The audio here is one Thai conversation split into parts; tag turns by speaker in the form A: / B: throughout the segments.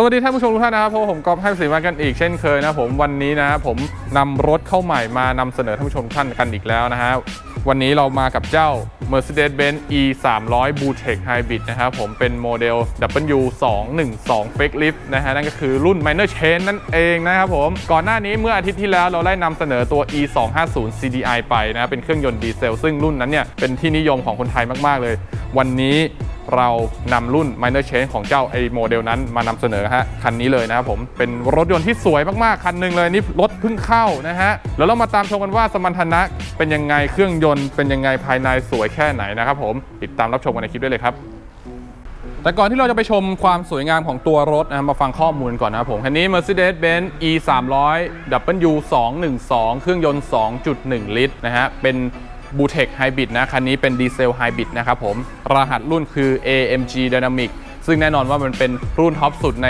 A: สวัสดีท่านผู้ชมทุกท่านนะครับพบผมกอล์ฟให้สีมากันอีกเช่นเคยนะผมวันนี้นะครับผมนำรถเข้าใหม่มานำเสนอท่านผู้ชมท่านกันอีกแล้วนะฮะวันนี้เรามากับเจ้า Mercedes-Benz E 3 0 0 Bluetech Hybrid นะครับผมเป็นโมเดล W 2 1 2 Fake Lift นะฮะนั่นก็คือรุ่น Minor Chain นั่นเองนะครับผมก่อนหน้านี้เมื่ออาทิตย์ที่แล้วเราได้นำเสนอตัว E 2 5 0 CDI ไปนะเป็นเครื่องยนต์ดีเซล ซึ่งรุ่นนั้นเนี่ยเป็นที่นิยมของคนไทยมาก ๆ เลย วันนี้ เรานำรุ่น Minor Change ของเจ้าไอโมเดลนั้นมานำเสนอฮะคันนี้เลยนะครับผมเป็นรถยนต์ที่สวยมากๆ คันหนึ่งเลยนี่รถเพิ่งเข้านะฮะแล้วเรามาตามชมกันว่าสมรรถนะเป็นยังไงเครื่องยนต์เป็นยังไงภายในสวยแค่ไหนนะครับผมติดตามรับชมกันในคลิปได้เลยครับแต่ก่อนที่เราจะไปชมความสวยงามของตัวรถนะมาฟังข้อมูลก่อนนะครับผม คันนี้ Mercedes-Benz E 3 0 0 W 2 1 2 เครื่องยนต์ 2.1 ลิตรนะฮะ เป็น b u t e c Hybrid นะ คันนี้เป็นดีเซล Hybrid นะครับผม รหัสรุ่นคือ AMG Dynamic ซึ่งแน่นอนว่ามันเป็นรุ่นท็อปสุดใน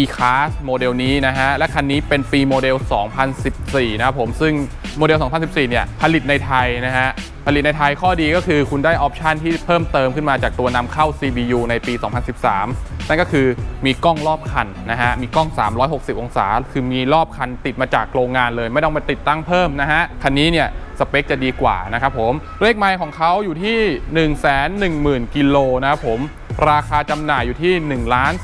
A: E-Class โมเดลนี้นะฮะ และคันนี้เป็นปีโมเดล 2014 นะครับผม ซึ่งโมเดล 2014 เนี่ย ผลิตในไทยนะฮะ ผลิตในไทยข้อดีก็คือคุณได้ออปชันที่เพิ่มเติมขึ้นมาจากตัวนำเข้า CBU ในปี 2013 นั่นก็คือมีกล้องรอบคันนะฮะ มีกล้อง 360 องศา คือมีรอบคันติดมาจากโรงงานเลย ไม่ต้องมาติดตั้งเพิ่มนะฮะ คันนี้เนี่ย สเปคจะดีกว่านะครับผมเลขไมล์ของเขาอยู่ที่ 1 1 0 0 0 0กิโลนะครับผมราคาจำหน่ายอยู่ที่ 1 2 8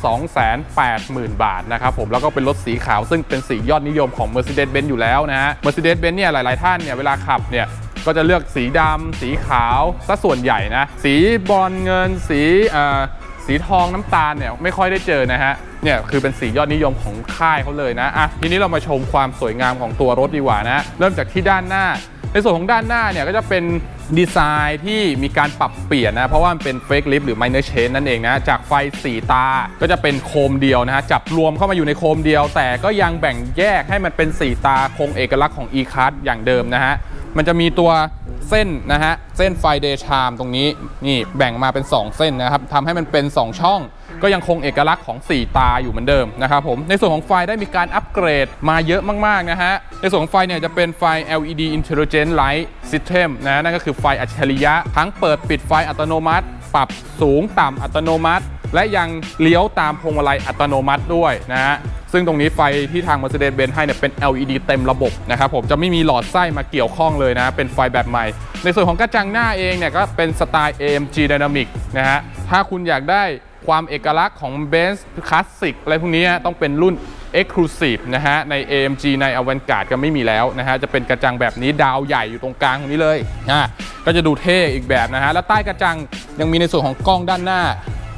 A: 0 0 0 0 บาทนะครับผมแล้วก็เป็นรถสีขาวซึ่งเป็นสียอดนิยมของ Mercedes-Benz อยู่แล้วนะฮะ Mercedes-Benz เนี่ยหลาย ๆ ท่านเนี่ยเวลาขับเนี่ยก็จะเลือกสีดำสีขาวซะส่วนใหญ่นะ สีบอลเงินสีเอ่อสีทองน้ำตาลเนี่ยไม่ค่อยได้เจอนะฮะเนี่ยคือเป็นสียอดนิยมของค่ายเขาเลยนะอะทีนี้เรามาชมความสวยงามของตัวรถดีกว่านะ เริ่มจากที่ด้านหน้า ในส่วนของด้านหน้าเนี่ยก็จะเป็นดีไซน์ที่มีการปรับเปลี่ยนนะ เพราะว่ามันเป็นเฟกลิฟหรือ minor chain นั่นเองนะ จากไฟ4ตาก็จะเป็นโคมเดียวนะฮะ จับรวมเข้ามาอยู่ในโคมเดียว แต่ก็ยังแบ่งแยกให้มันเป็น4ตาคงเอกลักษณ์ของ e-card อย่างเดิมนะฮะ มันจะมีตัวเส้นนะฮะ เส้นไฟเดย์ชามตรงนี้นี่แบ่งมาเป็น 2 เส้นนะครับทำให้มันเป็น 2 ช่อง ก็ยังคงเอกลักษณ์ของ 4 ตาอยู่เหมือนเดิมนะครับผมในส่วนของไฟได้มีการอัปเกรดมาเยอะมากๆนะฮะในส่วนของไฟเนี่ยจะเป็นไฟ LED Intelligent Light System นะนั่นก็คือไฟอัจฉริยะ ทั้งเปิดปิดไฟอัตโนมัติ ปรับสูงต่ำอัตโนมัติ และยังเลี้ยวตามพวงมาลัยอัตโนมัติด้วยนะฮะซึ่งตรงนี้ไฟที่ทาง Mercedes-Benz ให้เนี่ยเป็น LED เต็มระบบนะครับผมจะไม่มีหลอดไส้มาเกี่ยวข้องเลยนะ เป็นไฟแบบใหม่ ในส่วนของกระจังหน้าเองเนี่ยก็เป็นสไตล์ AMG Dynamic นะฮะถ้าคุณอยากได้ ความเอกลักษณ์ของ Benz Classic อะไรพวกนี้ต้องเป็นรุ่น Exclusive นะฮะ ใน AMG ใน Avantgarde ก็ไม่มีแล้วนะฮะ จะเป็นกระจังแบบนี้ดาวใหญ่อยู่ตรงกลางตรงนี้เลยอะก็จะดูเท่อีกแบบนะฮะ แล้วใต้กระจังยังมีในส่วนของกล้องด้านหน้า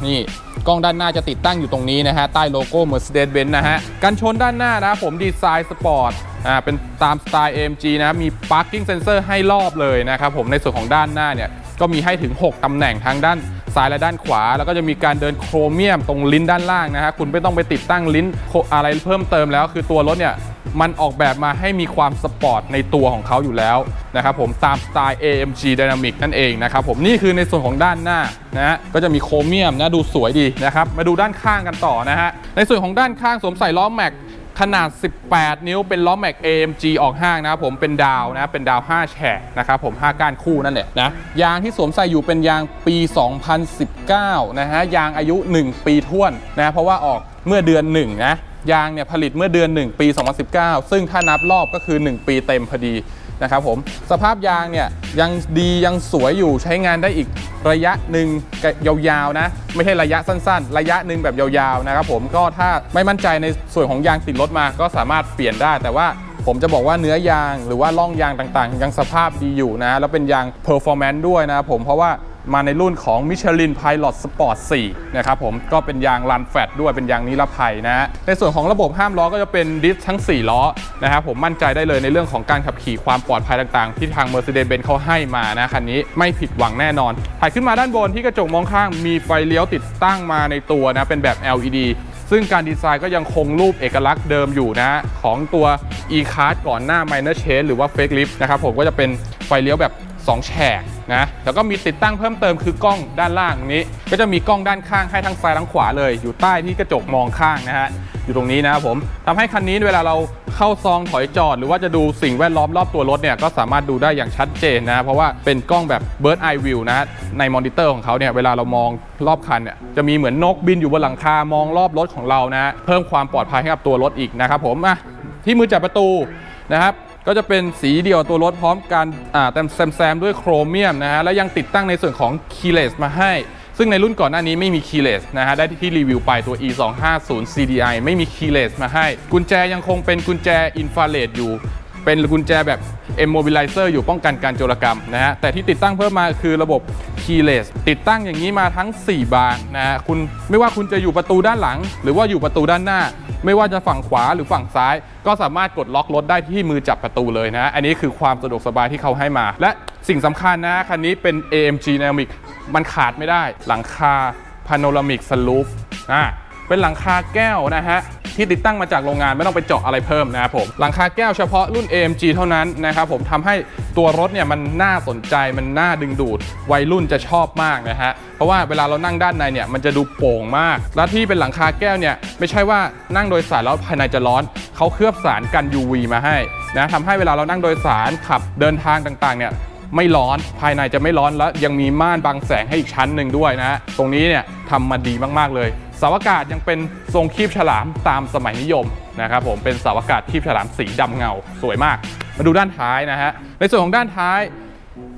A: นี่กล้องด้านหน้าจะติดตั้งอยู่ตรงนี้นะฮะ ใต้โลโก้ Mercedes-Benz นะฮะ กันชนด้านหน้านะผมดีไซน์สปอร์ตอ่าเป็นตามสไตล์ AMG นะมี parking sensor ให้รอบเลยนะครับผมในส่วนของด้านหน้าเนี่ยก็มีให้ถึง 6ตำแหน่งทั้งด้าน ซ้ายและด้านขวา แล้วก็จะมีการเดินโครเมียมตรงลิ้นด้านล่างนะฮะคุณไม่ต้องไปติดตั้งลิ้นอะไรเพิ่มเติมแล้ว คือตัวรถเนี่ยมันออกแบบมาให้มีความสปอร์ตในตัวของเขาอยู่แล้วนะครับผมตามสไตล์ AMG Dynamic นั่นเองนะครับผมนี่คือในส่วนของด้านหน้านะฮะก็จะมีโครเมียมนะดูสวยดีนะครับมาดูด้านข้างกันต่อนะฮะในส่วนของด้านข้างสวมใส่ล้อแม็ก ขนาด 18 นิ้วเป็นล้อแม็ก AMG ออกห้างนะครับผมเป็นดาวนะเป็นดาว 5 แฉกนะครับผม5ก้านคู่นั่นแหละนะยางที่สวมใส่อยู่เป็นยางปี 2019 นะฮะยางอายุ 1 ปีท้วนนะเพราะว่าออกเมื่อเดือน1นะยางเนี่ยผลิตเมื่อเดือน 1 ปี 2019 ซึ่งถ้านับรอบก็คือ 1 ปีเต็มพอดี นะครับผมสภาพยางเนี่ยยังดียังสวยอยู่ใช้งานได้อีกระยะหนึ่งยาวๆนะ ไม่ใช่ระยะสั้นๆ ระยะหนึ่งแบบยาวๆนะครับผมก็ถ้าไม่มั่นใจในส่วนของยางติดรถมาก็สามารถเปลี่ยนได้แต่ว่าผมจะบอกว่าเนื้อยางหรือว่าล่องยางต่างๆ ยังสภาพดีอยู่นะ แล้วเป็นยางเพอร์ฟอร์แมนซ์ด้วยนะครับผมเพราะว่า มาในรุ่นของ Michelin Pilot Sport 4 นะครับผมก็เป็นยางลันแฟตด้วยเป็นยางนิรภัยนะฮะในส่วนของระบบห้ามล้อก็จะเป็นดิสทั้ง 4 ล้อนะครับผมมั่นใจได้เลยในเรื่องของการขับขี่ความปลอดภัยต่างๆ ที่ทาง Mercedes-Benz เขาให้มานะคันนี้ไม่ผิดหวังแน่นอน ถ่ายขึ้นมาด้านบนที่กระจกมองข้างมีไฟเลี้ยวติดตั้งมาในตัวนะเป็นแบบ LED ซึ่งการดีไซน์ก็ยังคงรูปเอกลักษณ์เดิมอยู่นะของตัว e-card ก่อนหน้า minor change หรือว่า fake lift นะครับผมก็จะเป็นไฟเลี้ยวแบบ 2 แฉกนะแล้วก็มีติดตั้งเพิ่มเติมคือกล้องด้านล่างนี้ ก็จะมีกล้องด้านข้างให้ทั้งซ้ายทั้งขวาเลย อยู่ใต้ที่กระจกมองข้างนะฮะอยู่ตรงนี้นะครับผมทำให้คันนี้เวลาเราเข้าซองถอยจอด หรือว่าจะดูสิ่งแวดล้อมรอบตัวรถเนี่ยก็สามารถดูได้อย่างชัดเจนนะเพราะว่าเป็นกล้องแบบ Bird Eye View นะในมอนิเตอร์ของเขาเนี่ยเวลาเรามองรอบคันเนี่ยจะมีเหมือนนกบินอยู่บนหลังคามองรอบรถของเรานะเพิ่มความปลอดภัยให้กับตัวรถอีกนะครับผมอะที่มือจับประตูนะครับ ก็จะเป็นสีเดียวตัวรถพร้อมกันอ่าแซมแซมแซมด้วยโครเมียมนะฮะและยังติดตั้งในส่วนของคีเลสมาให้ ซึ่งในรุ่นก่อนหน้านี้ไม่มีคีเลสนะฮะได้ที่รีวิวไปตัว e 2 5 0 CDI ไม่มีคีเลสมาให้ กุญแจยังคงเป็นกุญแจอินฟราเรดอยู่ เป็นกุญแจแบบ Immobilizer อยู่ป้องกันการโจรกรรมนะฮะแต่ที่ติดตั้งเพิ่มมาคือระบบ keyless ติดตั้งอย่างนี้มาทั้ง 4 บานนะฮะคุณไม่ว่าคุณจะอยู่ประตูด้านหลัง หรือว่าอยู่ประตูด้านหน้า ไม่ว่าจะฝั่งขวาหรือฝั่งซ้าย ก็สามารถกดล็อกรถได้ที่มือจับประตูเลยนะ อันนี้คือความสะดวกสบายที่เขาให้มา และสิ่งสำคัญนะคันนี้เป็น AMG Dynamic มันขาดไม่ได้ หลังคา Panoramic Sunroof อ่าเป็นหลังคาแก้วนะฮะ ที่ติดตั้งมาจากโรงงานไม่ต้องไปเจาะอะไรเพิ่มนะครับผมหลังคาแก้วเฉพาะรุ่น AMG เท่านั้นนะครับผมทำให้ตัวรถเนี่ยมันน่าสนใจมันน่าดึงดูดวัยรุ่นจะชอบมากนะฮะเพราะว่าเวลาเรานั่งด้านในเนี่ยมันจะดูโป่งมาก และที่เป็นหลังคาแก้วเนี่ยไม่ใช่ว่านั่งโดยสารแล้วภายในจะร้อนเขาเคลือบสารกัน UV มาให้นะทำให้เวลาเรานั่งโดยสารขับเดินทางต่างๆเนี่ยไม่ร้อนภายในจะไม่ร้อนแล้วยังมีม่านบังแสงให้อีกชั้นหนึ่งด้วยนะฮะตรงนี้เนี่ยทำมาดีมาก ๆ เลย เสาอากาศยังเป็นทรงคีบฉลามตามสมัยนิยมนะครับผมเป็นเสาอากาศคีบฉลามสีดำเงาสวยมาก มาดูด้านท้ายนะฮะในส่วนของด้านท้าย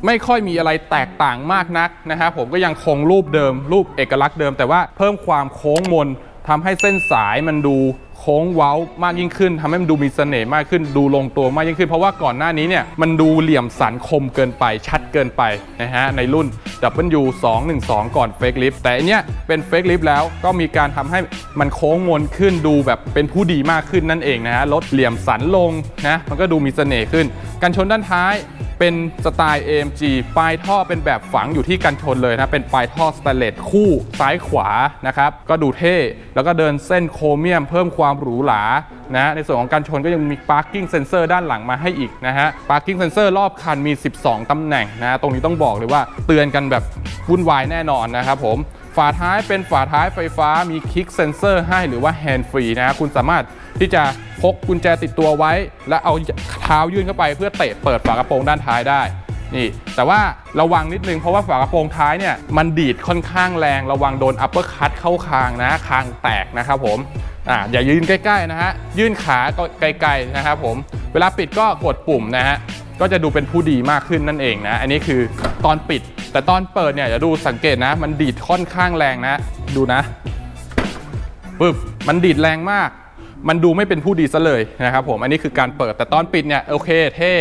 A: ไม่ค่อยมีอะไรแตกต่างมากนักนะฮะผมก็ยังคงรูปเดิมรูปเอกลักษณ์เดิม แต่ว่าเพิ่มความโค้งมนทำให้เส้นสายมันดู โค้งเว้ามากยิ่งขึ้นทำให้มันดูมีเสน่ห์มากขึ้น ดูลงตัวมากยิ่งขึ้น เพราะว่าก่อนหน้านี้เนี่ยมันดูเหลี่ยมสันคมเกินไปชัดเกินไปนะฮะในรุ่น W 2 1 2 ก่อนเฟกลิฟแต่อันเนี้ยเป็นเฟกลิฟแล้วก็มีการทำให้มันโค้งมนขึ้นดูแบบเป็นผู้ดีมากขึ้นนั่นเองนะฮะลดเหลี่ยมสันลงนะมันก็ดูมีเสน่ห์ขึ้นกันชนด้านท้ายเป็นสไตล์ AMG ปลายท่อเป็นแบบฝังอยู่ที่กันชนเลยนะ เป็นปลายท่อสแตนเลสคู่ซ้ายขวานะครับ ก็ดูเท่ แล้วก็เดินเส้นโครเมียมเพิ่มความความหรูหรานะในส่วนของการชนก็ยังมี parking sensor ด้านหลังมาให้อีกนะฮะ parking sensor รอบคันมี 12 ตำแหน่งนะตรงนี้ต้องบอกเลยว่าเตือนกันแบบวุ่นวายแน่นอนนะครับผมฝาท้ายเป็นฝาท้ายไฟฟ้ามีคลิกเซนเซอร์ให้หรือว่าแฮนด์ฟรีนะฮะคุณสามารถที่จะพกกุญแจติดตัวไว้ และเอาเท้ายื่นเข้าไปเพื่อเตะเปิดฝากระโปรงด้านท้ายได้นี่แต่ว่าระวังนิดนึงเพราะว่าฝากระโปรงท้ายเนี่ยมันดีดค่อนข้างแรงระวังโดนอัปเปอร์คัตเข้าคางนะคางแตกนะครับผม อ่าอย่ายืนใกล้ๆนะฮะยื่นขาก็ไกลๆนะครับผมเวลาปิดก็กดปุ่มนะฮะก็จะดูเป็นผู้ดีมากขึ้นนั่นเองนะ อันนี้คือตอนปิด แต่ตอนเปิดเนี่ยอย่าดูสังเกตนะ มันดีดค่อนข้างแรงนะ ดูนะปึ๊บมันดีดแรงมาก มันดูไม่เป็นผู้ดีซะเลยนะครับผมอันนี้คือการเปิดแต่ตอนปิดเนี่ยโอเคเท่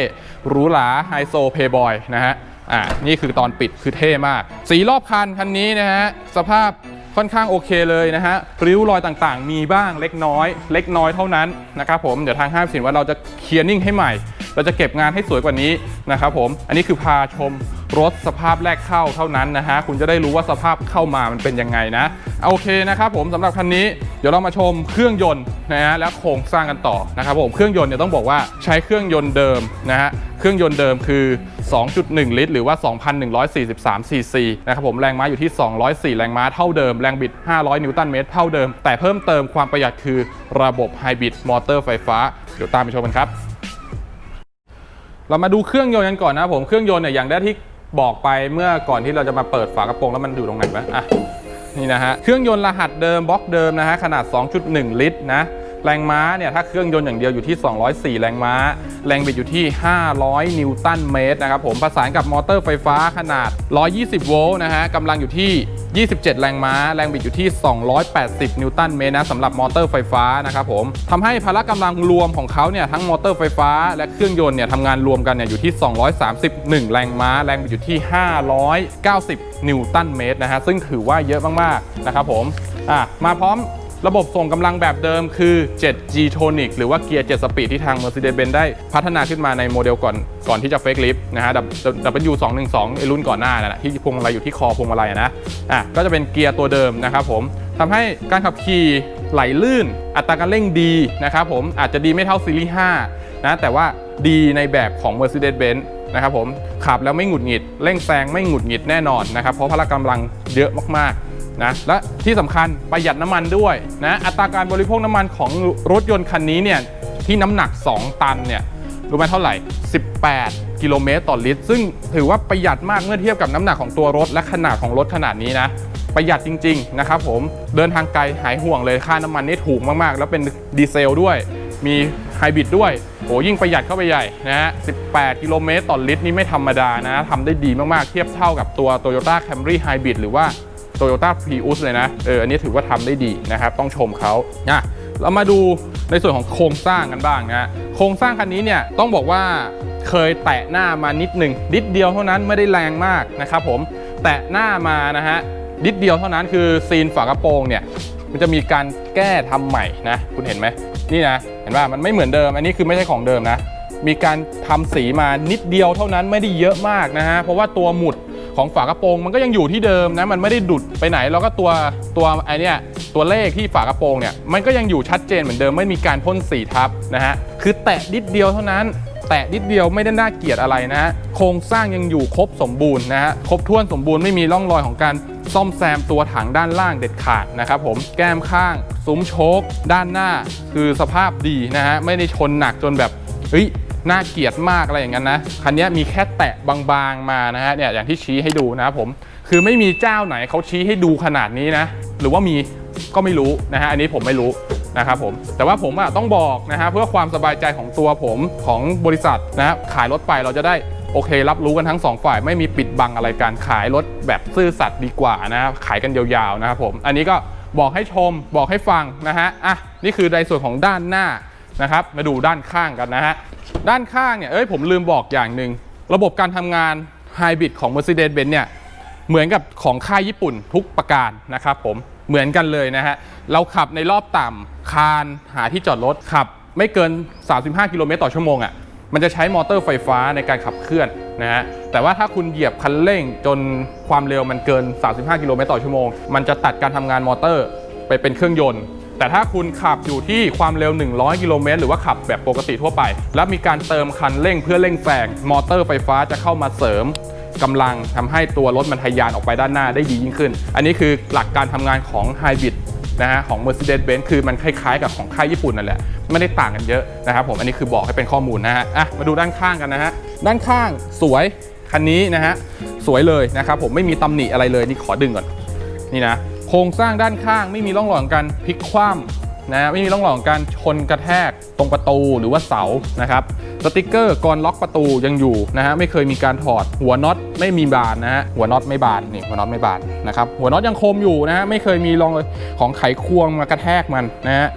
A: หรูหราไฮโซเพย์บอยนะฮะ อ่านี่คือตอนปิดคือเท่มาก สีรอบคันคันนี้นะฮะสภาพค่อนข้างโอเคเลยนะฮะริ้วรอยต่างๆ มีบ้างเล็กน้อย เล็กน้อยเท่านั้นนะครับผมเดี๋ยวทางห้างสินว่าเราจะเคลียร์นิ่งให้ใหม่ เราจะเก็บงานให้สวยกว่านี้นะครับผม อันนี้คือพาชมรถสภาพแรกเข้าเท่านั้นนะฮะ คุณจะได้รู้ว่าสภาพเข้ามามันเป็นยังไงนะ โอเคนะครับผมสำหรับคันนี้เดี๋ยวเรามาชมเครื่องยนต์นะฮะและโครงสร้างกันต่อนะครับผม เครื่องยนต์เนี่ยต้องบอกว่าใช้เครื่องยนต์เดิมนะฮะ เครื่องยนต์เดิมคือ 2.1 ลิตร หรือว่า 2,143 ซีซีนะครับผม แรงม้าอยู่ที่ 204 แรงม้าเท่าเดิม แรงบิด 500 นิวตันเมตรเท่าเดิม แต่เพิ่มเติมความประหยัดคือระบบไฮบริดมอเตอร์ไฟฟ้า เดี๋ยวตามไปชมกันครับ เรามาดูเครื่องยนต์กันก่อนนะครับผมเครื่องยนต์เนี่ยอย่างแรกที่บอกไปเมื่อก่อนที่เราจะมาเปิดฝากระโปรงแล้วมันอยู่ตรงไหนวะอะนี่นะฮะเครื่องยนต์รหัสเดิมบล็อกเดิมนะฮะขนาด 2.1 ลิตรนะ แรงม้าเนี่ยถ้าเครื่องยนต์อย่างเดียวอยู่ที่ 204 แรงม้า แรงบิดอยู่ที่ 500 นิวตันเมตรนะครับผมผสานกับมอเตอร์ไฟฟ้าขนาด 120 โวลต์นะฮะกำลังอยู่ที่ 27 แรงม้า แรงบิดอยู่ที่ 280 นิวตันเมตรนะสำหรับมอเตอร์ไฟฟ้านะครับผมทำให้พละกำลังรวมของเขาเนี่ยทั้งมอเตอร์ไฟฟ้า และเครื่องยนต์เนี่ยทำงานรวมกันเนี่ยอยู่ที่ 231 แรงม้า แรงบิดอยู่ที่ 590 นิวตันเมตรนะฮะซึ่งถือว่าเยอะมากๆนะครับผมอะมาพร้อม ระบบส่งกำลังแบบเดิมคือ 7G Tonic หรือว่าเกียร์ 7 สปีดที่ทาง Mercedes-Benz ได้พัฒนาขึ้นมาในโมเดลก่อนก่อนที่จะเฟกลิฟนะฮะ W 2 1 2ไอรุ่นก่อนหน้านั่นแหละที่พวงมาลัยอยู่ที่คอพวงมาลัยนะอะก็จะเป็นเกียร์ตัวเดิมนะครับผมทำให้การขับขี่ไหลลื่น อัตราการเร่งดีนะครับผมอาจจะดีไม่เท่าซีรีส์5นะแต่ว่าดีในแบบของ Mercedes-Benz นะครับผมขับแล้วไม่หงุดหงิดเร่งแซงไม่หงุดหงิดแน่นอนนะครับเพราะพละกำลังเยอะมากๆ นะและที่สำคัญประหยัดน้ำมันด้วยนะอัตราการบริโภคน้ำมันของรถยนต์คันนี้เนี่ยที่น้ำหนัก 2 ตันเนี่ยรู้ไหมเท่าไหร่ 18 กิโลเมตรต่อลิตร ซึ่งถือว่าประหยัดมากเมื่อเทียบกับน้ำหนักของตัวรถและขนาดของรถขนาดนี้นะประหยัดจริงๆนะครับผมเดินทางไกลหายห่วงเลยค่าน้ำมันนี่ถูกมากๆ แล้วเป็นดีเซลด้วย มีไฮบริดด้วยโอ้ยิ่งประหยัดเข้าไปใหญ่นะฮะ 18 กิโลเมตรต่อลิตรนี่ไม่ธรรมดานะทำได้ดีมากๆ เทียบเท่ากับตัว Toyota Camry Hybrid หรือว่า Toyota Prius เลยนะ เออ อันนี้ถือว่าทำได้ดีนะครับ ต้องชมเขานะเรามาดูในส่วนของโครงสร้างกันบ้างนะโครงสร้างคันนี้เนี่ยต้องบอกว่าเคยแตะหน้ามานิดหนึ่งนิดเดียวเท่านั้นไม่ได้แรงมากนะครับผมแตะหน้ามานะฮะนิดเดียวเท่านั้นคือซีนฝากระโปรงเนี่ยมันจะมีการแก้ทำใหม่นะ คุณเห็นไหมนี่นะเห็นว่ามันไม่เหมือนเดิม อันนี้คือไม่ใช่ของเดิมนะ มีการทำสีมานิดเดียวเท่านั้นไม่ได้เยอะมากนะฮะเพราะว่าตัวหมุด ของฝากระโปรงมันก็ยังอยู่ที่เดิมนะมันไม่ได้ดุดไปไหนแล้วก็ตัวตัวไอเนี้ยตัวเลขที่ฝากระโปรงเนี่ยมันก็ยังอยู่ชัดเจนเหมือนเดิมไม่มีการพ่นสีทับนะฮะคือแตะนิดเดียวเท่านั้น แตะนิดเดียวไม่ได้น่าเกลียดอะไรนะฮะโครงสร้างยังอยู่ครบสมบูรณ์นะฮะครบถ้วนสมบูรณ์ไม่มีร่องรอยของการซ่อมแซมตัวถังด้านล่างเด็ดขาดนะครับผมแก้มข้างซุ้มโชคด้านหน้า คือสภาพดีนะฮะไม่ได้ชนหนักจนแบบเฮ้ย น่าเกลียดมากอะไรอย่างนั้นนะคันนี้มีแค่แตะบางๆมานะฮะเนี่ยอย่างที่ชี้ให้ดูนะครับผมคือไม่มีเจ้าไหนเขาชี้ให้ดูขนาดนี้นะ หรือว่ามีก็ไม่รู้นะฮะอันนี้ผมไม่รู้นะครับผมแต่ว่าผมอะต้องบอกนะฮะเพื่อความสบายใจของตัวผมของบริษัทนะฮะขายรถไปเราจะได้โอเครับรู้กันทั้งสองฝ่ายไม่มีปิดบังอะไรการขายรถแบบซื่อสัตย์ดีกว่านะขายกันยาวๆนะครับผมอันนี้ก็บอกให้ชมบอกให้ฟังนะฮะอะนี่คือในส่วนของด้านหน้า นะครับ มาดูด้านข้างกันนะฮะ ด้านข้างเนี่ย เอ้ยผมลืมบอกอย่างหนึ่ง ระบบการทำงานไฮบริดของ Mercedes-Benz เนี่ย เหมือนกับของค่ายญี่ปุ่นทุกประการนะครับผม เหมือนกันเลยนะฮะ เราขับในรอบต่ำคานหาที่จอดรถขับ ไม่เกิน 35 กิโลเมตรต่อชั่วโมงอะ่ะ มันจะใช้มอเตอร์ไฟฟ้าในการขับเคลื่อนนะฮะ แต่ว่าถ้าคุณเหยียบคันเร่งจนความเร็วมันเกิน 35 กิโลเมตรต่อชั่วโมง มันจะตัดการทำงานมอเตอร์ไปเป็นเครื่องยนต์ แต่ถ้าคุณขับอยู่ที่ความเร็ว 100 กิโลเมตรหรือว่าขับแบบปกติทั่วไป แล้วมีการเติมคันเร่งเพื่อเร่งแซงมอเตอร์ไฟฟ้าจะเข้ามาเสริมกำลังทำให้ตัวรถมันทะยานออกไปด้านหน้าได้ดียิ่งขึ้น อันนี้คือหลักการทำงานของไฮบริดนะฮะของ Mercedes-Benz คือมันคล้ายๆกับของค่ายญี่ปุ่นนั่นแหละ ไม่ได้ต่างกันเยอะนะครับผมอันนี้คือบอกให้เป็นข้อมูลนะฮะอะมาดูด้านข้างกันนะฮะด้านข้างสวยคันนี้นะฮะสวยเลยนะครับผมไม่มีตำหนิอะไรเลยนี่ขอดึงก่อนนี่นะ โครงสร้างด้านข้างไม่มีร่องรอยของการพลิกคว่ำนะไม่มีร่องรอยของการชนกระแทกตรงประตูหรือว่าเสานะครับสติกเกอร์ก่อนล็อกประตูยังอยู่นะฮะไม่เคยมีการถอดหัวน็อตไม่มีบานนะฮะหัวน็อตไม่บานนี่หัวน็อตไม่บานนะครับหัวน็อตยังคมอยู่นะฮะไม่เคยมีรองของไขควงมากระแทกมันนะฮะ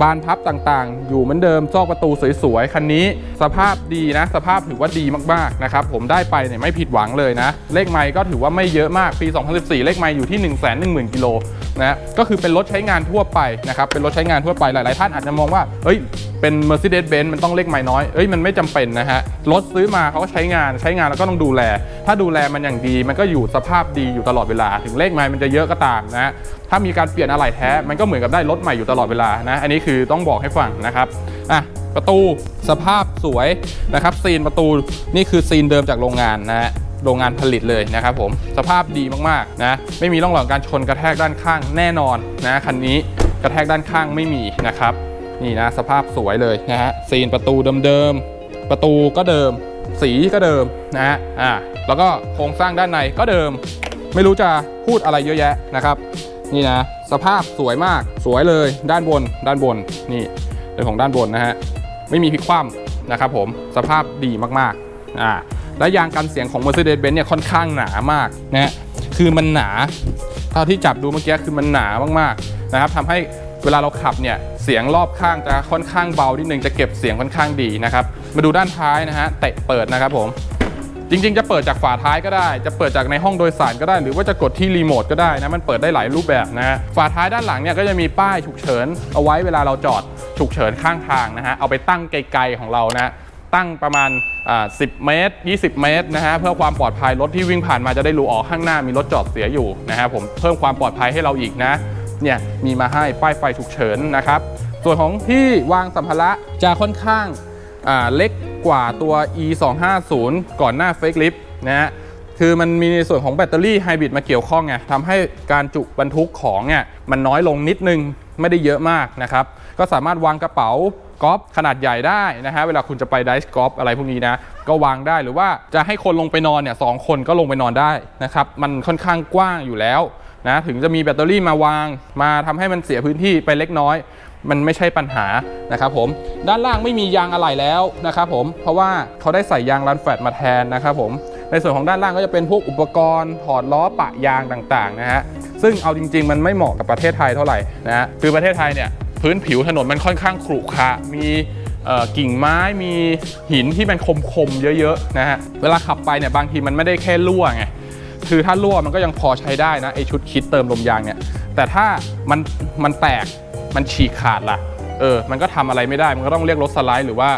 A: บานพับต่างๆ อยู่เหมือนเดิมซอกประตูสวยๆ คันนี้สภาพดีนะ สภาพถือว่าดีมากๆนะครับผมได้ไปเนี่ยไม่ผิดหวังเลยนะ เลขไม้ก็ถือว่าไม่เยอะมากปี 2014 เลขไม้อยู่ที่ 1 1 0 0 0 0กิโล นะก็คือเป็นรถใช้งานทั่วไปนะครับเป็นรถใช้งานทั่วไปหลาย ๆ ท่านอาจจะมองว่าเอ้ยเป็น Mercedes-Benz มันต้องเลขไมล์น้อยเอ้ยมันไม่จำเป็นนะฮะรถซื้อมาเขาก็ใช้งานใช้งานแล้วก็ต้องดูแล ถ้าดูแลมันอย่างดี มันก็อยู่สภาพดีอยู่ตลอดเวลา ถึงเลขไมล์มันจะเยอะก็ตามนะถ้ามีการเปลี่ยนอะไหล่แท้มันก็เหมือนกับได้รถใหม่อยู่ตลอดเวลานะอันนี้คือต้องบอกให้ฟังนะครับอะประตูสภาพสวยนะครับซีนประตูนี่คือซีนเดิมจากโรงงานนะฮะ โรงงานผลิตเลยนะครับผมสภาพดีมากๆนะไม่มีร่องรอยการชนกระแทกด้านข้างแน่นอนนะคันนี้กระแทกด้านข้างไม่มีนะครับนี่นะสภาพสวยเลยนะฮะซีนประตูเดิมๆประตูก็เดิม สีก็เดิมนะฮะอ่าแล้วก็โครงสร้างด้านในก็เดิม ไม่รู้จะพูดอะไรเยอะแยะนะครับ นี่นะสภาพสวยมากสวยเลยด้านบนด้านบนนี่เป็นของด้านบนนะฮะไม่มีพลิกคว่ำนะครับผมสภาพดีมากๆอ่า และยางกันเสียงของ Mercedes-Benz เนี่ยค่อนข้างหนามากนะฮะคือมันหนาเท่าที่จับดูเมื่อกี้คือมันหนามากๆนะครับทำให้เวลาเราขับเนี่ยเสียงรอบข้างจะค่อนข้างเบานิดนึงจะเก็บเสียงค่อนข้างดีนะครับมาดูด้านท้ายนะฮะเตะเปิดนะครับผมจริงๆ จะเปิดจากฝาท้ายก็ได้ จะเปิดจากในห้องโดยสารก็ได้ หรือว่าจะกดที่รีโมทก็ได้นะ มันเปิดได้หลายรูปแบบนะฮะ ฝาท้ายด้านหลังเนี่ยก็จะมีป้ายฉุกเฉิน เอาไว้เวลาเราจอดฉุกเฉินข้างทางนะฮะ เอาไปตั้งไกลๆของเรานะ ตั้งประมาณ 10 เมตร 20 เมตรนะฮะเพื่อความปลอดภัยรถที่วิ่งผ่านมาจะได้รู้ออกข้างหน้ามีรถจอดเสียอยู่นะฮะผมเพิ่มความปลอดภัยให้เราอีกนะเนี่ยมีมาให้ป้ายไฟฉุกเฉินนะครับ ส่วนของที่วางสัมภาระจะค่อนข้างาเล็กกว่าตัว e 2 5 0ก่อนหน้า Fake Lift นะฮะคือมันมีในส่วนของแบตเตอรี่ไฮบริดมาเกี่ยวข้องไงทำให้การจุบรรทุกของเนี่ยมันน้อยลงนิดนึงไม่ได้เยอะมากนะครับ ก็สามารถวางกระเป๋า กอล์ฟขนาดใหญ่ได้นะฮะเวลาคุณจะไปไดส์กอล์ฟอะไรพวกนี้นะก็วางได้หรือว่าจะให้คนลงไปนอนเนี่ยสองคนก็ลงไปนอนได้นะครับมันค่อนข้างกว้างอยู่แล้วนะถึงจะมีแบตเตอรี่มาวาง มาทำให้มันเสียพื้นที่ไปเล็กน้อย มันไม่ใช่ปัญหานะครับผมด้านล่างไม่มียางอะไหล่แล้วนะครับผมเพราะว่าเขาได้ใส่ยางรันแฟตมาแทนนะครับผมในส่วนของด้านล่างก็จะเป็นพวกอุปกรณ์ถอดล้อปะยางต่างๆนะฮะซึ่งเอาจริง ๆ มันไม่เหมาะกับประเทศไทยเท่าไหร่นะฮะคือประเทศไทยเนี่ย พื้นผิวถนนมันค่อนข้างขรุขระมีกิ่งไม้มีหินที่มันคมๆเยอะๆนะฮะเวลาขับไปเนี่ยบางทีมันไม่ได้แค่รั่วไงคือถ้ารั่วมันก็ยังพอใช้ได้นะไอชุดคิดเติมลมยางเนี่ยแต่ถ้ามันมันแตกมันฉีกขาดล่ะเออมันก็ทำอะไรไม่ได้มันก็ต้องเรียกรถสไลด์หรือว่า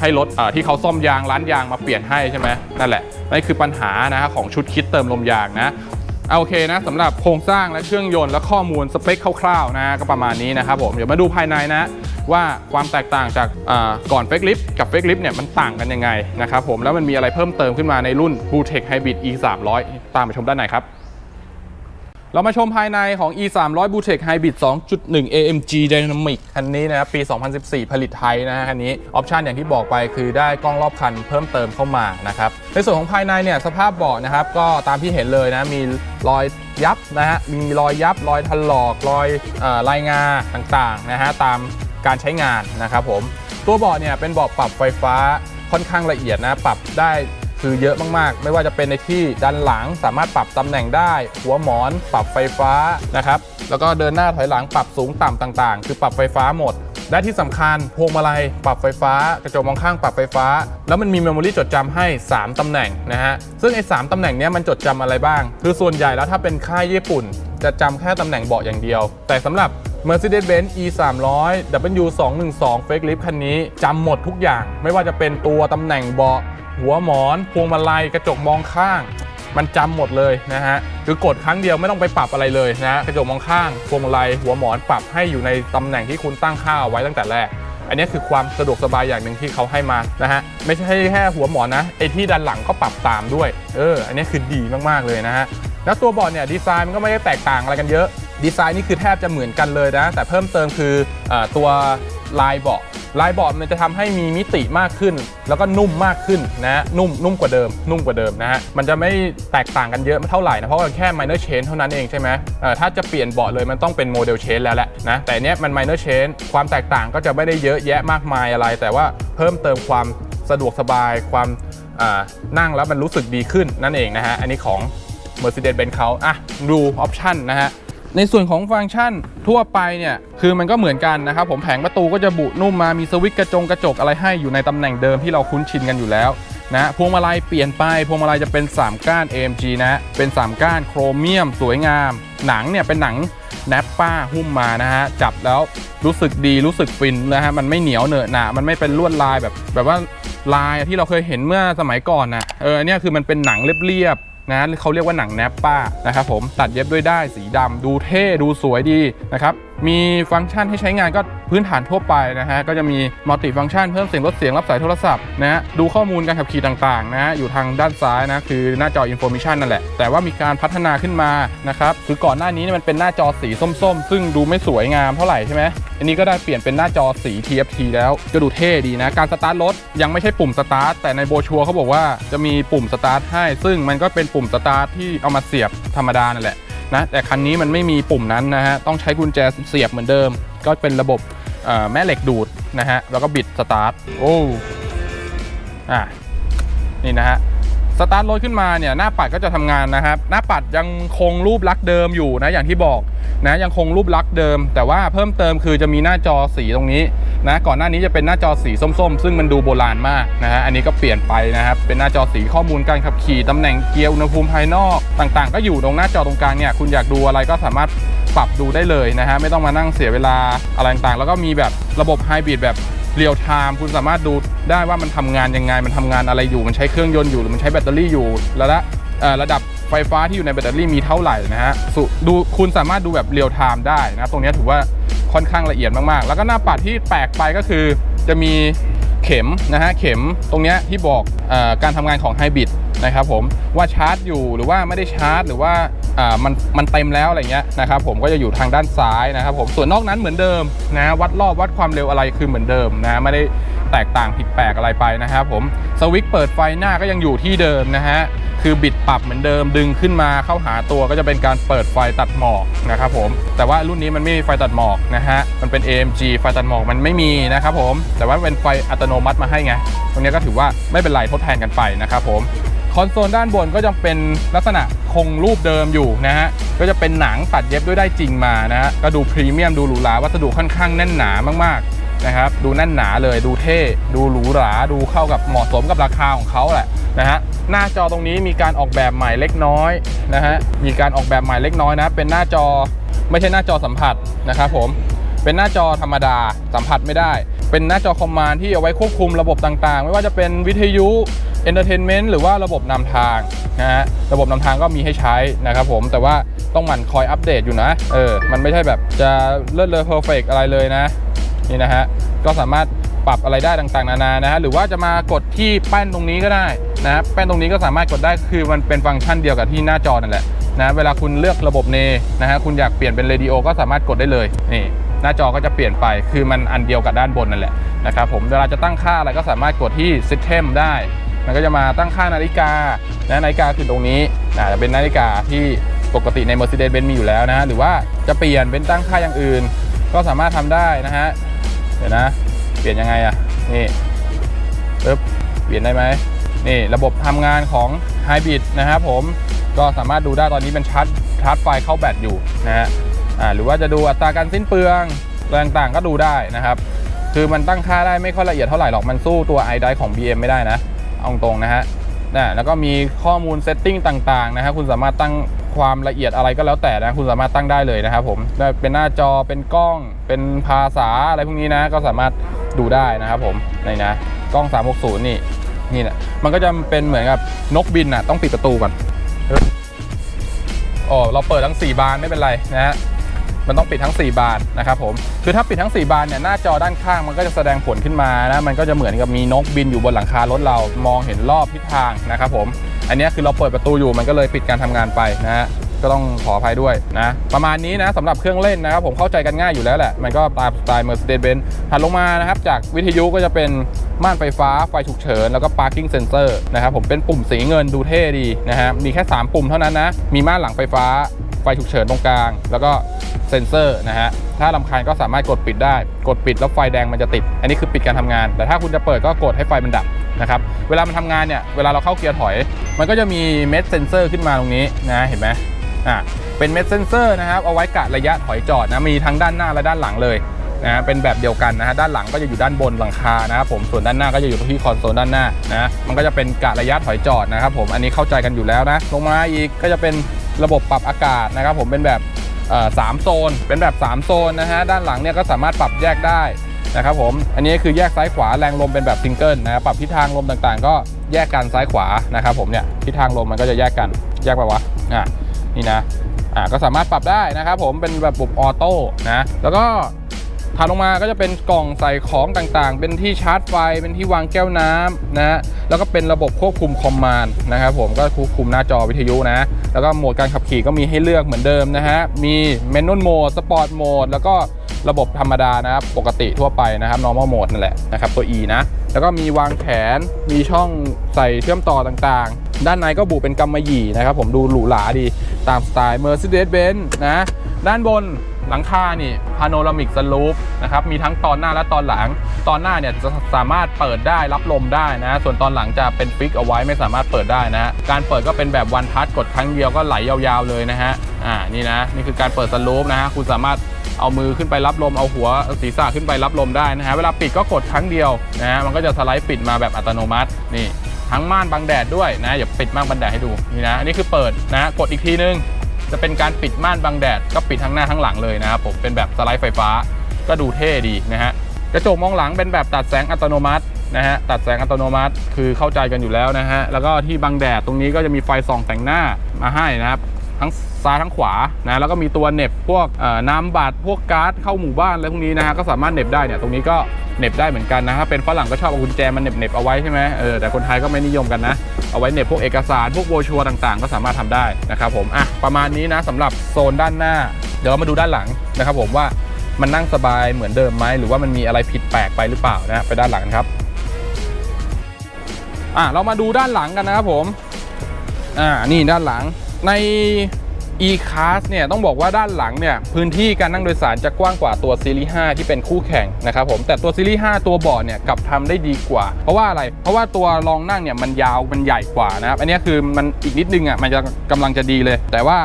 A: ให้รถเอ่อที่เขาซ่อมยางร้านยางมาเปลี่ยนให้ใช่ไหมนั่นแหละนั่นคือปัญหานะฮะของชุดคิดเติมลมยางนะ โอเคนะสำหรับโครงสร้างและเครื่องยนต์และข้อมูลสเปคคร่าวๆนะก็ประมาณนี้นะครับผมเดี๋ยวมาดูภายในนะว่าความแตกต่างจากก่อนเฟกลิฟกับเฟกลิฟเนี่ยมันต่างกันยังไงนะครับผมแล้วมันมีอะไรเพิ่มเติมขึ้นมาในรุ่น b ูเทคไฮบริด E 3 0 0ตามไปชมด้านในครับ เรามาชมภายในของ e 3 0 0 b u t e c Hybrid 2.1 AMG Dynamic คันนี้นะครับ ปี 2014 ผลิตไทยนะฮะคันนี้ ออปชันอย่างที่บอกไปคือได้กล้องรอบคันเพิ่มเติมเข้ามานะครับ ในส่วนของภายในเนี่ย สภาพเบาะนะครับ ก็ตามที่เห็นเลยนะ มีรอยยับนะฮะ มีรอยยับ รอยถลอก รอยอ่อลายงาต่างๆนะฮะ ตามการใช้งานนะครับผม ตัวเบาะเนี่ยเป็นเบาะปรับไฟฟ้าค่อนข้างละเอียดนะ ปรับได้ คือเยอะมากๆ ไม่ว่าจะเป็นในที่ด้านหลังสามารถปรับตำแหน่งได้ หัวหมอน ปรับไฟฟ้านะครับแล้วก็เดินหน้าถอยหลังปรับสูงต่ำต่างๆ คือปรับไฟฟ้าหมดและที่สำคัญพวงมาลัยปรับไฟฟ้ากระจกมองข้างปรับไฟฟ้า แล้วมันมีเมมโมรี่จดจำให้ 3ตำแหน่งนะฮะ ซึ่งไอ้สตำแหน่งนี้มันจดจำอะไรบ้าง คือส่วนใหญ่แล้วถ้าเป็นค่ายญี่ปุ่น จะจำแค่ตำแหน่งเบาะอย่างเดียว แต่สำหรับ Mercedes-Benz E 3 0 0 W 2 1 2 Fake Lift คันนี้จำหมดทุกอย่าง ไม่ว่าจะเป็นตัวตำแหน่งเบาะ หัวหมอน พวงมาลัยกระจกมองข้าง มันจำหมดเลยนะฮะคือกดครั้งเดียวไม่ต้องไปปรับอะไรเลยนะฮะกระจกมองข้าง พวงมาลัยหัวหมอนปรับให้อยู่ในตำแหน่งที่คุณตั้งค่าเอาไว้ตั้งแต่แรกอันนี้คือความสะดวกสบายอย่างหนึ่งที่เขาให้มานะฮะไม่ใช่แค่หัวหมอนนะไอที่ด้านหลังก็ปรับตามด้วยเอออันนี้คือดีมากๆเลยนะฮะแล้วตัวเบาะเนี่ยดีไซน์มันก็ไม่ได้แตกต่างอะไรกันเยอะดีไซน์นี่คือแทบจะเหมือนกันเลยนะ แต่เพิ่มเติมคืออตัว ลายเบาะลายเบาะมันจะทำให้มีมิติมากขึ้น แล้วก็นุ่มมากขึ้นนะนุ่มนุ่มกว่าเดิม นุ่มกว่าเดิมนะฮะมันจะไม่แตกต่างกันเยอะเท่าไหร่นะเพราะว่าแค่ minor change เท่านั้นเองใช่ไหมเออถ้าจะเปลี่ยนเบาะเลยมันต้องเป็นโมเดล change แล้วแหละนะแต่อันเนี้ยมัน minor change ความแตกต่างก็จะไม่ได้เยอะแยะมากมายอะไร แต่ว่าเพิ่มเติมความสะดวกสบายความอ่านั่งแล้วมันรู้สึกดีขึ้นนั่นเองนะฮะอันนี้ของ Mercedes-Benz เขาอะดูออปชันนะฮะ ในส่วนของฟังก์ชันทั่วไปเนี่ยคือมันก็เหมือนกันนะครับผมแผงประตูก็จะบุนุ่มมามีสวิตช์กระจงกระจกอะไรให้อยู่ในตำแหน่งเดิมที่เราคุ้นชินกันอยู่แล้วนะพวงมาลัยเปลี่ยนไปพวงมาลัยจะเป็น 3 ก้าน AMG นะเป็น 3 ก้านโครเมียม สวยงาม หนังเนี่ยเป็นหนังแนปป้าหุ้มมานะฮะจับแล้วรู้สึกดีรู้สึกฟินนะฮะมันไม่เหนียวเหนอะหนะมันไม่เป็นลวดลายแบบแบบว่าลายที่เราเคยเห็นเมื่อสมัยก่อนนะเออเนี้ยคือมันเป็นหนังเรียบ นะเขาเรียกว่าหนังแนปป้านะครับผมตัดเย็บด้วยได้สีดำดูเท่ดูสวยดีนะครับ มีฟังก์ชันให้ใช้งานก็พื้นฐานทั่วไปนะฮะ ก็จะมีมัลติฟังก์ชันเพิ่มเสียงลดเสียงรับสายโทรศัพท์นะฮะ ดูข้อมูลการขับขี่ต่างๆนะอยู่ทางด้านซ้ายนะคือหน้าจออินโฟมิชันนั่นแหละ แต่ว่ามีการพัฒนาขึ้นมานะครับคือก่อนหน้านี้มันเป็นหน้าจอสีส้มๆ ซึ่งดูไม่สวยงามเท่าไหร่ใช่ไหมอันนี้ก็ได้เปลี่ยนเป็นหน้าจอสี TFT แล้วก็ดูเท่ดีนะ การสตาร์ทรถยังไม่ใช่ปุ่มสตาร์ทแต่ในโบชัวเขาบอกว่าจะมีปุ่มสตาร์ทให้ ซึ่งมันก็เป็นปุ่มสตาร์ทที่เอามาเสียบธรรมดานั่นแหละ นะแต่คันนี้มันไม่มีปุ่มนั้นนะฮะต้องใช้กุญแจเสียบเหมือนเดิม ก็เป็นระบบเอ่อแม่เหล็กดูดนะฮะแล้วก็บิดสตาร์ทโอ้อะนี่นะฮะสตาร์ทรถขึ้นมาเนี่ยหน้าปัดก็จะทำงานนะครับ หน้าปัดยังคงรูปลักษณ์เดิมอยู่นะอย่างที่บอก นะยังคงรูปลักษณ์เดิม แต่ว่าเพิ่มเติมคือจะมีหน้าจอสีตรงนี้นะก่อนหน้านี้จะเป็นหน้าจอสีส้มๆ ซึ่งมันดูโบราณมากนะฮะอันนี้ก็เปลี่ยนไปนะครับเป็นหน้าจอสีข้อมูลการขับขี่ตำแหน่งเกียร์อุณหภูมิภายนอกต่างๆ ก็อยู่ตรงหน้าจอตรงกลางเนี่ยคุณอยากดูอะไรก็สามารถปรับดูได้เลยนะฮะไม่ต้องมานั่งเสียเวลาอะไรต่างๆ แล้วก็มีแบบระบบไฮบริดแบบเรียลไทม์คุณสามารถดูได้ว่ามันทำงานยังไง มันทำงานอะไรอยู่ มันใช้เครื่องยนต์อยู่หรือมันใช้แบตเตอรี่อยู่แล้วละระดับ ไฟฟ้าที่อยู่ในแบตเตอรี่มีเท่าไหร่นะฮะสุดูคุณสามารถดูแบบเรียลไทม์ได้นะ ตรงนี้ถือว่าค่อนข้างละเอียดมากๆ แล้วก็หน้าปัดที่แปลกไปก็คือจะมีเข็มนะฮะเข็มตรงนี้ที่บอกอการทำงานของไฮบริดนะครับผมว่าชาร์จอยู่หรือว่าไม่ได้ชาร์จ หรือว่าอ่ามันมันเต็มแล้วอะไรเงี้ยนะครับผมก็จะอยู่ทางด้านซ้ายนะครับผมส่วนนอกนั้นเหมือนเดิมนะวัดรอบวัดความเร็วอะไรคือเหมือนเดิมนะไม่ได้ แตกต่างผิดแปลกอะไรไปนะครับผมสวิตช์เปิดไฟหน้าก็ยังอยู่ที่เดิมนะฮะคือบิดปรับเหมือนเดิมดึงขึ้นมาเข้าหาตัวก็จะเป็นการเปิดไฟตัดหมอกนะครับผมแต่ว่ารุ่นนี้มันไม่มีไฟตัดหมอกนะฮะมันเป็น AMG ไฟตัดหมอกมันไม่มีนะครับผมแต่ว่าเป็นไฟอัตโนมัติมาให้ไงตรงนี้ก็ถือว่าไม่เป็นไรทดแทนกันไปนะครับผมคอนโซลด้านบนก็จะเป็นลักษณะคงรูปเดิมอยู่นะฮะ ก็จะเป็นหนังตัดเย็บด้วยได้จริงมานะฮะ ก็ดูพรีเมียมดูหรูหราวัสดุค่อนข้างแน่นหนามาก นะครับ ดูแน่นหนาเลยดูเท่ ดูหรูหรา ดูเข้ากับเหมาะสมกับราคาของเขาแหละนะฮะหน้าจอตรงนี้มีการออกแบบใหม่เล็กน้อยนะฮะมีการออกแบบใหม่เล็กน้อยนะ เป็นหน้าจอไม่ใช่หน้าจอสัมผัสนะครับผมเป็นหน้าจอธรรมดาสัมผัสไม่ได้ เป็นหน้าจอคอมมานด์ที่เอาไว้ควบคุมระบบต่างๆ ไม่ว่าจะเป็นวิทยุเอนเตอร์เทนเมนต์หรือว่าระบบนำทางนะฮะระบบนำทางก็มีให้ใช้นะครับผมแต่ว่าต้องหมั่นคอยอัปเดตอยู่นะ เออ มันไม่ใช่แบบจะเลิศเลอเพอร์เฟกอะไรเลยนะ นี่นะฮะก็สามารถปรับอะไรได้ต่างๆ นานานะฮะหรือว่าจะมากดที่แป้นตรงนี้ก็ได้นะแป้นตรงนี้ก็สามารถกดได้คือมันเป็นฟังก์ชันเดียวกับที่หน้าจอนั่นแหละนะเวลาคุณเลือกระบบเนนะฮะคุณอยากเปลี่ยนเป็นเรดิโอก็สามารถกดได้เลยนี่หน้าจอก็จะเปลี่ยนไปคือมันอันเดียวกับด้านบนนั่นแหละนะครับผมเวลาจะตั้งค่าอะไรก็สามารถกดที่ System ได้ มันก็จะมาตั้งค่านาฬิกานะนาฬิกาคือตรงนี้อาจะเป็นนาฬิกาที่ปกติใน Mercedes-Benz มีอยู่แล้วนะฮะหรือว่าจะเปลี่ยนเป็นตั้งค่าอย่างอื่น ก็สามารถทำได้นะฮะ เดี๋ยวนะ เปลี่ยนยังไงอะ นี่ปึ๊บเปลี่ยนได้ไหมนี่ระบบทำงานของ Hybrid นะครับผมก็สามารถดูได้ตอนนี้เป็นชาร์จชาร์จไฟเข้าแบตอยู่นะฮะหรือว่าจะดูอัตราการสิ้นเปลืองอะไรต่างๆก็ดูได้นะครับ คือมันตั้งค่าได้ไม่ค่อยละเอียดเท่าไหร่หรอกมันสู้ตัว i d i ของ BM ไม่ได้นะ เอาตรงๆนะฮะนะแล้วก็มีข้อมูลเซตติ้งต่างๆนะฮะคุณสามารถตั้ง ความละเอียดอะไรก็แล้วแต่นะคุณสามารถตั้งได้เลยนะครับผมเป็นหน้าจอเป็นกล้องเป็นภาษาอะไรพวกนี้นะ ก็สามารถดูได้นะครับผมในนะกล้อง 360 นี่นี่นะมันก็จะเป็นเหมือนกับนกบินอะต้องปิดประตูก่อนอ๋อเราเปิดทั้ง 4 บานไม่เป็นไรนะฮะมันต้องปิดทั้ง 4 บานนะครับผมคือถ้าปิดทั้ง 4 บานเนี่ยหน้าจอด้านข้างมันก็จะแสดงผลขึ้นมานะมันก็จะเหมือนกับมีนกบินอยู่บนหลังคารถเรามองเห็นรอบทิศทางนะครับผม อันนี้คือเราเปิดประตูอยู่มันก็เลยปิดการทำงานไปนะฮะก็ต้องขออภัยด้วยนะ ประมาณนี้นะสำหรับเครื่องเล่นนะครับ ผมเข้าใจกันง่ายอยู่แล้วแหละ มันก็ตามสไตล์ Mercedes-Benz ถัดลงมานะครับ จากวิทยุก็จะเป็นม่านไฟฟ้าไฟฉุกเฉิน แล้วก็ parking sensor นะครับผมเป็นปุ่มสีเงินดูเท่ดีนะฮะมีแค่ 3 ปุ่มเท่านั้นนะ มีม่านหลังไฟฟ้าไฟฉุกเฉินตรงกลาง แล้วก็เซนเซอร์นะฮะถ้าลำคาญก็สามารถกดปิดได้ กดปิดแล้วไฟแดงมันจะติด อันนี้คือปิดการทำงาน แต่ถ้าคุณจะเปิดก็กดให้ไฟมันดับ นะครับเวลามันทำงานเนี่ยเวลาเราเข้าเกียร์ถอย มันก็จะมีเม็ดเซนเซอร์ขึ้นมาตรงนี้นะเห็นไหมอ่าเป็นเม็ดเซนเซอร์นะครับเอาไว้กะระยะถอยจอดนะมีทั้งด้านหน้าและด้านหลังเลยนะเป็นแบบเดียวกันนะฮะด้านหลังก็จะอยู่ด้านบนหลังคานะครับผมส่วนด้านหน้าก็จะอยู่ที่คอนโซลด้านหน้านะมันก็จะเป็นกะระยะถอยจอดนะครับผมอันนี้เข้าใจกันอยู่แล้วนะลงมาอีกก็จะเป็นระบบปรับอากาศนะครับผมเป็นแบบสามโซน เป็นแบบ 3 โซนนะฮะด้านหลังเนี่ยก็สามารถปรับแยกได้ นะครับผม อันนี้คือแยกซ้ายขวาแรงลมเป็นแบบซิงเกิลนะปรับทิศทางลมต่างๆ ก็แยกกันซ้ายขวานะครับผมเนี่ยทิศทางลมมันก็จะแยกกันแยกไปวะอะนี่นะอะก็สามารถปรับได้นะครับผมเป็นแบบปุ่มออโต้นะแล้วก็ถัดลงมาก็จะเป็นกล่องใส่ของต่างๆ เป็นที่ชาร์จไฟ เป็นที่วางแก้วน้ำนะ แล้วก็เป็นระบบควบคุมคอมมานด์นะครับผม ก็ควบคุมหน้าจอวิทยุนะ แล้วก็โหมดการขับขี่ก็มีให้เลือกเหมือนเดิมนะฮะ มีเมนูโหมด สปอร์ตโหมด แล้วก็ ระบบธรรมดานะครับปกติทั่วไปนะครับ normal mode นั่นแหละนะครับตัว E นะแล้วก็มีวางแขนมีช่องใส่เชื่อมต่อต่างๆ ด้านในก็บุเป็นกำมะหยี่นะครับ ผมดูหรูหราดีตามสไตล์ Mercedes-Benz นะด้านบนหลังคานี่พาโนรามิกสลูปนะครับมีทั้งตอนหน้าและตอนหลัง ตอนหน้าเนี่ยจะสามารถเปิดได้รับลมได้นะส่วนตอนหลังจะเป็นฟิกเอาไว้ไม่สามารถเปิดได้นะการเปิดก็เป็นแบบวันทัชกดครั้งเดียวก็ไหลยาวๆเลยนะฮะอ่านี่นะนี่คือการเปิดสลูปนะฮะคุณสามารถ เอามือขึ้นไปรับลม เอาหัวศีรษะขึ้นไปรับลมได้นะฮะ เวลาปิดก็กดครั้งเดียวนะฮะ มันก็จะสไลด์ปิดมาแบบอัตโนมัติ นี่ ทั้งม่านบังแดดด้วยนะ อย่าปิดม่านบังแดดให้ดู นี่นะ อันนี้คือเปิดนะ กดอีกทีนึง จะเป็นการปิดม่านบังแดด ก็ปิดทั้งหน้าทั้งหลังเลยนะครับผม เป็นแบบสไลด์ไฟฟ้า ก็ดูเท่ดีนะฮะ กระจกมองหลังเป็นแบบตัดแสงอัตโนมัตินะฮะ ตัดแสงอัตโนมัติ คือเข้าใจกันอยู่แล้วนะฮะ แล้วก็ที่บังแดดตรงนี้ก็จะมีไฟส่องแต่งหน้ามาให้นะครับ ทั้งซ้ายทั้งขวานะแล้วก็มีตัวเน็บพวกน้ำบัตรพวกการ์ดเข้าหมู่บ้านอะไรพวกนี้นะฮะก็สามารถเน็บได้เนี่ยตรงนี้ก็เน็บได้เหมือนกันนะถ้าเป็นฝรั่งก็ชอบเอากุญแจมันเน็บเน็บเอาไว้ใช่ไหมเออแต่คนไทยก็ไม่นิยมกันนะ เอาไว้เน็บพวกเอกสารพวกโบรชัวร์ต่างๆ ก็สามารถทำได้นะครับผมอะประมาณนี้นะสำหรับโซนด้านหน้า เดี๋ยวเรามาดูด้านหลังนะครับผมว่ามันนั่งสบายเหมือนเดิมไหมหรือว่ามันมีอะไรผิดแปลกไปหรือเปล่านะไปด้านหลังครับอะเรามาดูด้านหลังกันนะครับผมอ่านี่ด้านหลัง ใน e-class เนี่ยต้องบอกว่าด้านหลังเนี่ยพื้นที่การนั่งโดยสารจะกว้างกว่าตัวซีรีส์5ที่เป็นคู่แข่งนะครับผมแต่ตัวซีรีส์5ตัวเบาะเนี่ยกลับทำได้ดีกว่า เพราะว่าอะไร เพราะว่าตัวรองนั่งเนี่ยมันยาวมันใหญ่กว่านะครับอันนี้คือมันอีกนิดนึงอะมันจะกำลังจะดีเลย แต่ว่า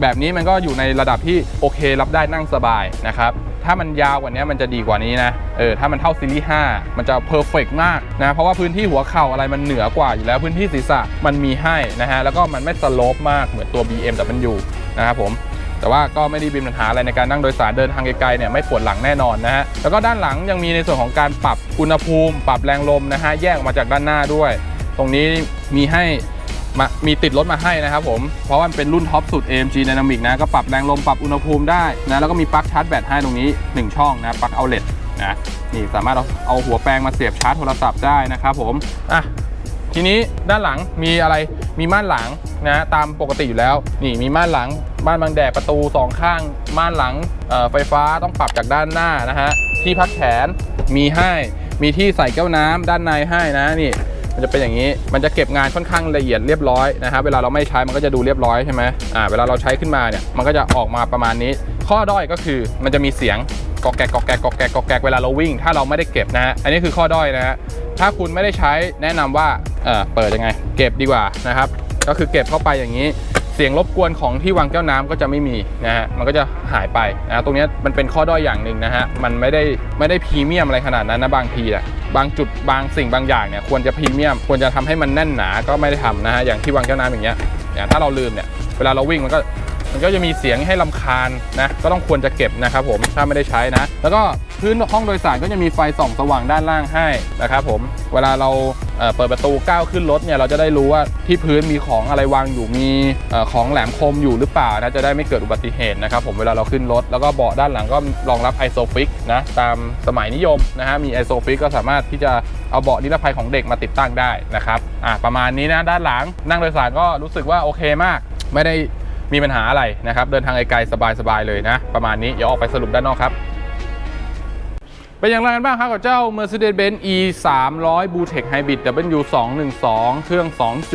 A: แบบนี้มันก็อยู่ในระดับที่โอเครับได้นั่งสบายนะครับ ถ้ามันยาวกว่านี้มันจะดีกว่านี้นะ เออ ถ้ามันเท่าซีรีส์5มันจะเพอร์เฟกมากนะ เพราะว่าพื้นที่หัวเข่าอะไรมันเหนือกว่าอยู่แล้ว พื้นที่ศีรษะมันมีให้นะฮะ แล้วก็มันไม่สโลปมากเหมือนตัว BMW นะครับผม แต่ว่าก็ไม่ได้มีปัญหาอะไรในการนั่งโดยสารเดินทางไกลๆเนี่ยไม่ปวดหลังแน่นอนนะฮะ แล้วก็ด้านหลังยังมีในส่วนของการปรับอุณหภูมิ ปรับแรงลมนะฮะ แยกออกมาจากด้านหน้าด้วย ตรงนี้มีให้ มามีติดรถมาให้นะครับผม เพราะว่ามันเป็นรุ่นท็อปสุด AMG Dynamic นะ ก็ปรับแรงลม ปรับอุณหภูมิได้นะ แล้วก็มีปลั๊กชาร์จแบตให้ตรงนี้ 1 ช่องนะ ปลั๊กเอาเลตนะ นี่สามารถเอาเอาหัวแปลงมาเสียบชาร์จโทรศัพท์ได้นะครับผม อะ ทีนี้ด้านหลังมีอะไร มีม่านหลังนะ ตามปกติอยู่แล้ว นี่มีม่านหลัง ม่านบังแดดประตูสองข้าง ม่านหลังไฟฟ้าต้องปรับจากด้านหน้านะฮะ ที่พักแขนมีให้ มีที่ใส่แก้วน้ำด้านในให้นะ นี่ มันจะเป็นอย่างนี้ มันจะเก็บงานค่อนข้างละเอียดเรียบร้อยนะครับเวลาเราไม่ใช้มันก็จะดูเรียบร้อยใช่ไหมอ่าเวลาเราใช้ขึ้นมาเนี่ยมันก็จะออกมาประมาณนี้ ข้อด้อยก็คือมันจะมีเสียงกอกแกกกอกแกกกอกแกกกอกแกกเวลาเราวิ่ง ถ้าเราไม่ได้เก็บนะฮะอันนี้คือข้อด้อยนะฮะถ้าคุณไม่ได้ใช้แนะนำว่าเออเปิดยังไง เก็บดีกว่านะครับ ก็คือเก็บเข้าไปอย่างนี้ สียงรบกวนของที่วางแก้วน้ำก็จะไม่มีนะฮะมันก็จะหายไปนะตรงนี้มันเป็นข้อด้อยอย่างหนึ่งนะฮะมันไม่ได้ไม่ได้พรีเมียมอะไรขนาดนั้นนะบางทีอะบางจุดบางสิ่งบางอย่างเนี่ยควรจะพรีเมียมควรจะทำให้มันแน่นหนาก็ไม่ได้ทำนะฮะอย่างที่วางแก้วน้ำอย่างเงี้ยอย่างถ้าเราลืมเนี่ยเวลาเราวิ่งมันก็ มันก็จะมีเสียงให้ลำคาญนะก็ต้องควรจะเก็บนะครับผมถ้าไม่ได้ใช้นะ แล้วก็พื้นห้องโดยสารก็จะมีไฟส่องสว่างด้านล่างให้นะครับผมเวลาเราเเปิดประตูก้าวขึ้นรถเนี่ยเราจะได้รู้ว่าที่พื้นมีของอะไรวางอยู่มีอของแหลมคมอยู่หรือเปล่านะจะได้ไม่เกิดอุบัติเหตุนะครับผมเวลาเราขึ้นรถแล้วก็เบาะด้านหลังก็รองรับไอโซฟิกนะตามสมัยนิยมนะฮะมีไอโซฟิกก็สามารถที่จะเอาเบาะนิรภัยของเด็กมาติดตั้งได้นะครับอ่าประมาณนี้นะด้านหลังนั่งโดยสารก็รู้สึกว่าโอเคมาก ไม่ได้ มีปัญหาอะไรนะครับ เดินทางไกลๆสบายๆเลยนะ ประมาณนี้เดี๋ยวออกไปสรุปด้านนอกครับเป็นอย่างไรกันบ้างครับกับเจ้า Mercedes-Benz E 3 0 0 Bluetech Hybrid W 2 1 2เครื่อง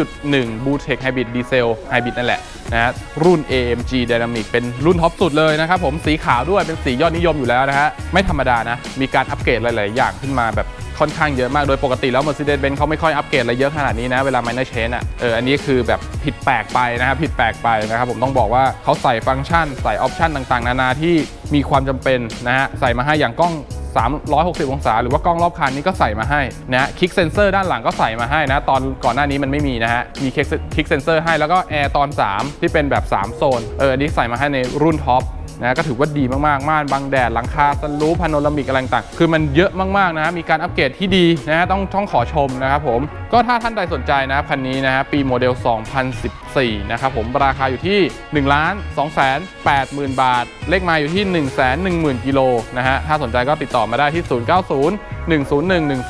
A: 2.1 Bluetech Hybrid Diesel Hybrid นั่นแหละนะฮะรุ่น AMG Dynamic เป็นรุ่นท็อปสุดเลยนะครับผมสีขาวด้วยเป็นสียอดนิยมอยู่แล้วนะฮะไม่ธรรมดานะ มีการอัปเกรดหลาย ๆ อย่างขึ้นมาแบบ ค่อนข้างเยอะมาก โดยปกติแล้ว Mercedes-Benz เขาไม่ค่อยอัปเกรดอะไรเยอะขนาดนี้นะ เวลา minor change อะเอออันนี้คือแบบผิดแปลกไปนะครับผิดแปลกไปนะครับผมต้องบอกว่าเขาใส่ฟังก์ชัน ใส่ออปชันต่างๆ นานาที่มีความจำเป็นนะฮะใส่มาให้อย่างกล้อง 360 องศา หรือว่ากล้องรอบคันนี้ก็ใส่มาให้นะคลิกเซนเซอร์ด้านหลังก็ใส่มาให้นะ ตอนก่อนหน้านี้มันไม่มีนะฮะ มีคลิกเซนเซอร์ให้แล้วก็แอร์ตอน 3 ที่เป็นแบบ 3 โซน เอออันนี้ใส่มาให้ในรุ่นท็อปนะก็ถือว่าดีมากๆ ม่านบังแดดหลังคาซันรูพาโนรามิกอะไรต่างๆคือมันเยอะมากๆนะมีการอัปเกรดที่ดีนะฮะต้องต้องขอชมนะครับผม ก็ถ้าท่านใดสนใจนะคันนี้นะฮะปีโมเดล 4นะครับผมราคาอยู่ที่ 1 2 8 0 0 0 0 บาท เลขมาอยู่ที่ 1 1 0 0 0 0กิโลนะฮะถ้าสนใจก็ติดต่อมาได้ที่ 090 101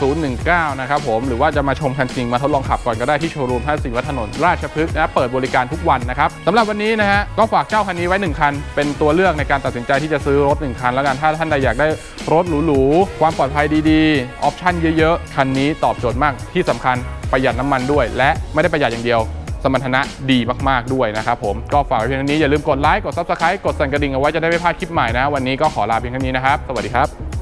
A: 1019 นะครับผมหรือว่าจะมาชมคันจริงมาทดลองขับก่อนก็ได้ที่โชว์รูมท่าสิงห์วัฒนนราชพฤกษ์นะเปิดบริการทุกวันนะครับสำหรับวันนี้นะฮะก็ฝากเจ้าคันนี้ไว้ 1 คัน เป็นตัวเลือกในการตัดสินใจที่จะซื้อรถ 1 คัน แล้วกันถ้าท่านใดอยากได้รถหรูๆ ความปลอดภัยดีๆ ออปชั่นเยอะๆ คันนี้ตอบโจทย์มากที่สำคัญประหยัดน้ำมันด้วย และไม่ได้ประหยัดอย่างเดียว สมรรถนะดีมากๆด้วยนะครับผมก็ฝากไว้เพียงเท่านี้อย่าลืมกดไลค์กด Subscribe กดสั่นกระดิ่งเอาไว้จะได้ไม่พลาดคลิปใหม่นะ วันนี้ก็ขอลาเพียงเท่านี้นะครับ สวัสดีครับ